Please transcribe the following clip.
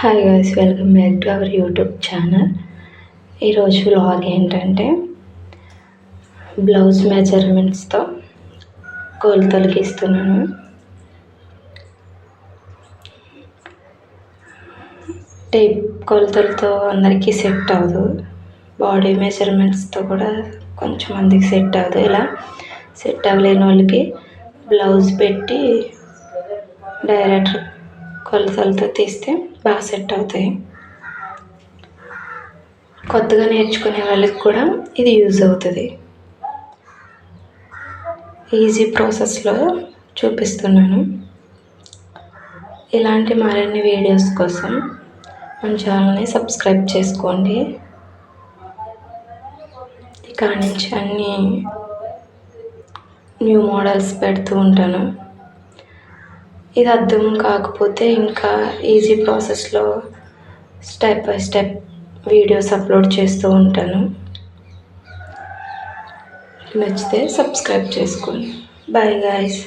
Hi guys welcome back to our YouTube channel ఈరోజు vlog ఏంటంటే blouse మెజర్మెంట్స్తో కొలతలకి ఇస్తున్నాను టేప్ కొలతలతో అందరికీ సెట్ అవ్వదు. బాడీ మెజర్మెంట్స్తో కూడా కొంచెం మందికి సెట్ అవ్వదు. ఇలా సెట్ అవ్వలేని వాళ్ళకి బ్లౌజ్ పెట్టి డైరెక్ట్ కొలతలతో తీస్తే బాగా సెట్ అవుతాయి. కొత్తగా నేర్చుకునే వాళ్ళకి కూడా ఇది యూజ్ అవుతుంది. ఈజీ ప్రాసెస్లో చూపిస్తున్నాను. ఇలాంటి మరిన్ని వీడియోస్ కోసం మన ఛానల్ని సబ్స్క్రైబ్ చేసుకోండి. ఇక్కడ నుంచి అన్ని న్యూ మోడల్స్ పెడుతూ ఉంటాను. ఇది అర్థం కాకపోతే ఇంకా ఈజీ ప్రాసెస్లో step by step videos upload చేస్తూ ఉంటాను. నచ్చితే సబ్స్క్రైబ్ చేసుకోండి. Bye guys